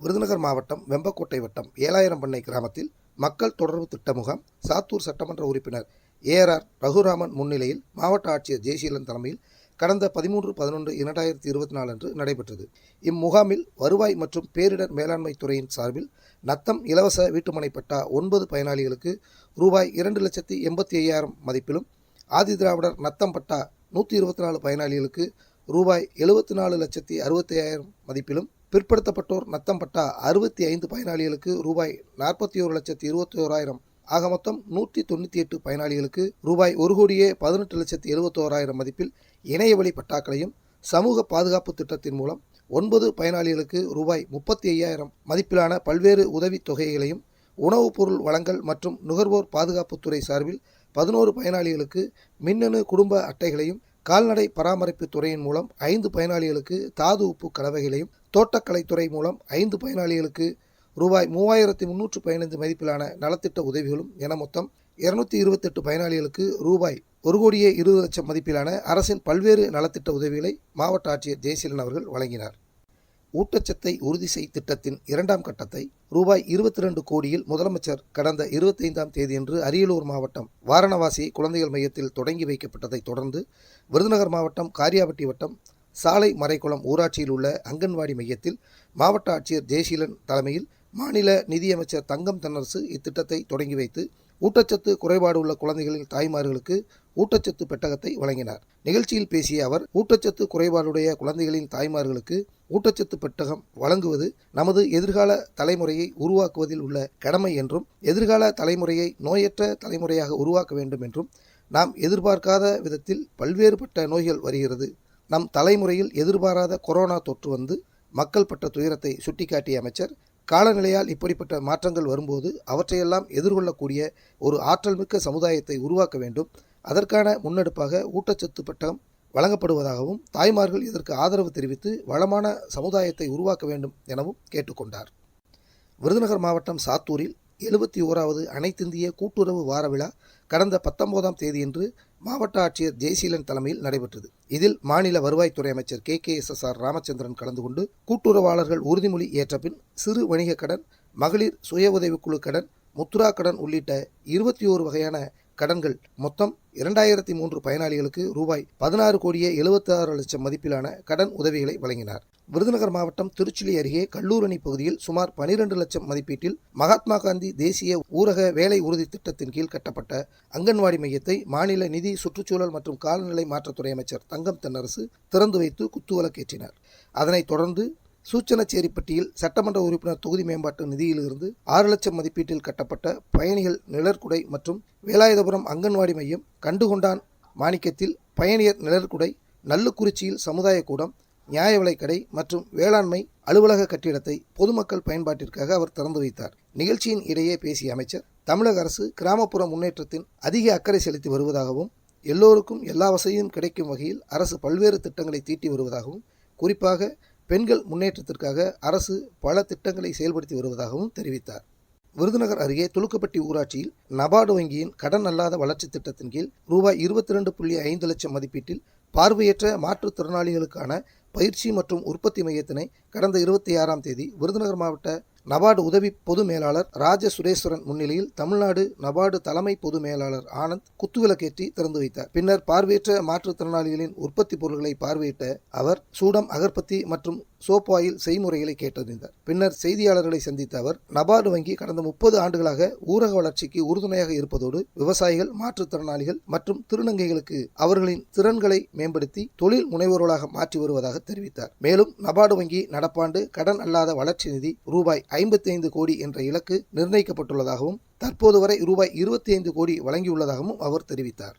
விருதுநகர் மாவட்டம் வெம்பக்கோட்டை வட்டம் ஏழாயிரம் பண்ணை கிராமத்தில் மக்கள் தொடர்பு திட்ட முகாம் சாத்தூர் சட்டமன்ற உறுப்பினர் ஏஆர்ஆர் ரகுராமன் முன்னிலையில் மாவட்ட ஆட்சியர் ஜெயசீலன் தலைமையில் கடந்த பதிமூன்று பதினொன்று இரண்டாயிரத்தி இருபத்தி நாலு அன்று நடைபெற்றது. இம்முகாமில் வருவாய் மற்றும் பேரிடர் மேலாண்மை துறையின் சார்பில் நத்தம் இலவச வீட்டுமனை பட்டா ஒன்பது பயனாளிகளுக்கு ரூபாய் இரண்டு லட்சத்தி எண்பத்தி ஐயாயிரம் மதிப்பிலும் ஆதி திராவிடர் நத்தம் பட்டா நூற்றி இருபத்தி நாலு பயனாளிகளுக்கு ரூபாய் எழுபத்தி நாலு லட்சத்தி அறுபத்தி ஐயாயிரம் மதிப்பிலும் பிற்படுத்தப்பட்டோர் நத்தம் பட்டா அறுபத்தி ஐந்து பயனாளிகளுக்கு ரூபாய் நாற்பத்தி ஒரு லட்சத்தி இருபத்தி ஓராயிரம். ஆக மொத்தம் நூற்றி தொண்ணூற்றி எட்டு பயனாளிகளுக்கு ரூபாய் ஒரு கோடியே பதினெட்டு லட்சத்தி எழுபத்தோராயிரம் மதிப்பில் இணைய வழி பட்டாக்களையும் சமூக பாதுகாப்பு திட்டத்தின் மூலம் ஒன்பது பயனாளிகளுக்கு ரூபாய் முப்பத்தி ஐயாயிரம் மதிப்பிலான பல்வேறு உதவித் தொகைகளையும் உணவுப் பொருள் வழங்கல் மற்றும் நுகர்வோர் பாதுகாப்புத்துறை சார்பில் பதினோரு பயனாளிகளுக்கு மின்னணு குடும்ப அட்டைகளையும் கால்நடை பராமரிப்பு துறையின் மூலம் ஐந்து பயனாளிகளுக்கு தாது உப்பு கலவைகளையும் தோட்டக்கலைத்துறை மூலம் ஐந்து பயனாளிகளுக்கு ரூபாய் மூவாயிரத்தி முன்னூற்று பதினைந்து மதிப்பிலான நலத்திட்ட உதவிகளும் என மொத்தம் இருநூத்தி இருபத்தெட்டு பயனாளிகளுக்கு ரூபாய் ஒரு கோடியே இருபது லட்சம் மதிப்பிலான அரசின் பல்வேறு நலத்திட்ட உதவிகளை மாவட்ட ஆட்சியர் ஜெயசீலன் அவர்கள் வழங்கினார். ஊட்டச்சத்தை உறுதி செய் திட்டத்தின் இரண்டாம் கட்டத்தை ரூபாய் இருபத்தி ரெண்டு கோடியில் முதலமைச்சர் கடந்த இருபத்தைந்தாம் தேதியன்று அரியலூர் மாவட்டம் வாரணவாசி குழந்தைகள் மையத்தில் தொடங்கி வைக்கப்பட்டதைத் தொடர்ந்து விருதுநகர் மாவட்டம் காரியாபட்டி வட்டம் சாலை மறைக்குளம் ஊராட்சியில் உள்ள அங்கன்வாடி மையத்தில் மாவட்ட ஆட்சியர் ஜெயசீலன் தலைமையில் மாநில நிதியமைச்சர் தங்கம் தென்னரசு இத்திட்டத்தை தொடங்கி வைத்து ஊட்டச்சத்து குறைபாடு உள்ள குழந்தைகளின் தாய்மார்களுக்கு ஊட்டச்சத்து பெட்டகத்தை வழங்கினார். நிகழ்ச்சியில் பேசிய அவர் ஊட்டச்சத்து குறைபாடுடைய குழந்தைகளின் தாய்மார்களுக்கு ஊட்டச்சத்து பெட்டகம் வழங்குவது நமது எதிர்கால தலைமுறையை உருவாக்குவதில் உள்ள கடமை என்றும் எதிர்கால தலைமுறையை நோயற்ற தலைமுறையாக உருவாக்க வேண்டும் என்றும் நாம் எதிர்பார்க்காத விதத்தில் பல்வேறுபட்ட நோய்கள் வருகிறது. நம் தலைமுறையில் எதிர்பாராத கொரோனா தொற்று வந்து மக்கள் பட்ட துயரத்தை சுட்டிக்காட்டிய அமைச்சர் காலநிலையால் இப்படிப்பட்ட மாற்றங்கள் வரும்போது அவற்றையெல்லாம் எதிர்கொள்ளக்கூடிய ஒரு ஆற்றல்மிக்க சமுதாயத்தை உருவாக்க வேண்டும். அதற்கான முன்னெடுப்பாக ஊட்டச்சத்து பட்டம் வழங்கப்படுவதாகவும் தாய்மார்கள் இதற்கு ஆதரவு தெரிவித்து வளமான சமுதாயத்தை உருவாக்க வேண்டும் எனவும் கேட்டுக்கொண்டார். விருதுநகர் மாவட்டம் சாத்தூரில் எழுபத்தி ஓராவது அனைத்திந்திய கூட்டுறவு வார விழா கடந்த பத்தொன்பதாம் தேதியன்று மாவட்ட ஆட்சியர் ஜெய்சீலன் தலைமையில் நடைபெற்றது. இதில் மாநில வருவாய்த்துறை அமைச்சர் K. K. S. S. R. Ramachandran கலந்து கொண்டு கூட்டுறவாளர்கள் உறுதிமொழி ஏற்றபின் சிறு வணிக கடன் மகளிர் சுய உதவிக்குழு கடன் முத்ரா கடன் உள்ளிட்ட இருபத்தி ஓரு வகையான கடன்கள். மொத்தம் இரண்டாயிரத்தி மூன்று பயனாளிகளுக்கு ரூபாய் பதினாறு கோடியே எழுபத்தி ஆறு லட்சம் மதிப்பிலான கடன் உதவிகளை வழங்கினார். விருதுநகர் மாவட்டம் திருச்சிலி அருகே கல்லூரணி பகுதியில் சுமார் பனிரெண்டு லட்சம் மதிப்பீட்டில் மகாத்மா காந்தி தேசிய ஊரக வேலை உறுதி திட்டத்தின் கீழ் கட்டப்பட்ட அங்கன்வாடி மையத்தை மாநில நிதி சுற்றுச்சூழல் மற்றும் காலநிலை மாற்றத்துறை அமைச்சர் தங்கம் தென்னரசு திறந்து வைத்து குத்துவலக்கேற்றினார் அதனைத் தொடர்ந்து சூச்சனச்சேரிப்பட்டியில் சட்டமன்ற உறுப்பினர் தொகுதி மேம்பாட்டு நிதியிலிருந்து ஆறு லட்சம் மதிப்பீட்டில் கட்டப்பட்ட பயணிகள் நிழற்குடை மற்றும் வேலாயுதபுரம் அங்கன்வாடி மையம் கண்டுகொண்டான் மாணிக்கத்தில் பயணியர் நிழற்குடை நல்லுக்குறிச்சியில் சமுதாய கூடம் நியாய விலைக்கடை மற்றும் வேளாண்மை அலுவலக கட்டிடத்தை பொதுமக்கள் பயன்பாட்டிற்காக அவர் திறந்து வைத்தார். நிகழ்ச்சியின் இடையே பேசிய அமைச்சர் தமிழக அரசு கிராமப்புற முன்னேற்றத்தின் அதிக அக்கறை செலுத்தி வருவதாகவும் எல்லோருக்கும் எல்லா வசதியும் கிடைக்கும் வகையில் அரசு பல்வேறு திட்டங்களை தீட்டி வருவதாகவும் குறிப்பாக பெண்கள் முன்னேற்றத்திற்காக அரசு பல திட்டங்களை செயல்படுத்தி வருவதாகவும் தெரிவித்தார். விருதுநகர் அருகே துலுக்கப்பட்டி ஊராட்சியில் நபார்டு வங்கியின் கடன் அல்லாத வளர்ச்சி திட்டத்தின் கீழ் ரூபாய் இருபத்தி ரெண்டு புள்ளி ஐந்து லட்சம் மதிப்பீட்டில் பார்வையற்ற மாற்றுத்திறனாளிகளுக்கான பயிற்சி மற்றும் உற்பத்தி மையத்தினை கடந்த இருபத்தி ஆறாம் தேதி விருதுநகர் மாவட்ட நபார்டு உதவி பொது மேலாளர் ராஜ சுரேஸ்வரன் முன்னிலையில் தமிழ்நாடு நபார்டு தலைமை பொது மேலாளர் ஆனந்த் குத்துவிளக்கேற்றி திறந்து வைத்தார். பின்னர் பார்வையற்ற மாற்றுத்திறனாளிகளின் உற்பத்தி பொருட்களை பார்வையிட்ட அவர் சூடம் அகர்பத்தி மற்றும் சோப்பாயில் செய்முறைகளை கேட்டறிந்தார் பின்னர் செய்தியாளர்களை சந்தித்த அவர் நபார்டு வங்கி கடந்த முப்பது ஆண்டுகளாக ஊரக வளர்ச்சிக்கு உறுதுணையாக இருப்பதோடு விவசாயிகள் மாற்றுத்திறனாளிகள் மற்றும் திருநங்கைகளுக்கு அவர்களின் திறன்களை மேம்படுத்தி தொழில் முனைவோர்களாக மாற்றி வருவதாக தெரிவித்தார். மேலும் நபார்டு வங்கி நடப்பாண்டு கடன் அல்லாத வளர்ச்சி நிதி ரூபாய் ஐம்பத்தி ஐந்து கோடி என்ற இலக்கு நிர்ணயிக்கப்பட்டுள்ளதாகவும் தற்போது வரை ரூபாய் இருபத்தி ஐந்து கோடி வழங்கியுள்ளதாகவும் அவர் தெரிவித்தார்.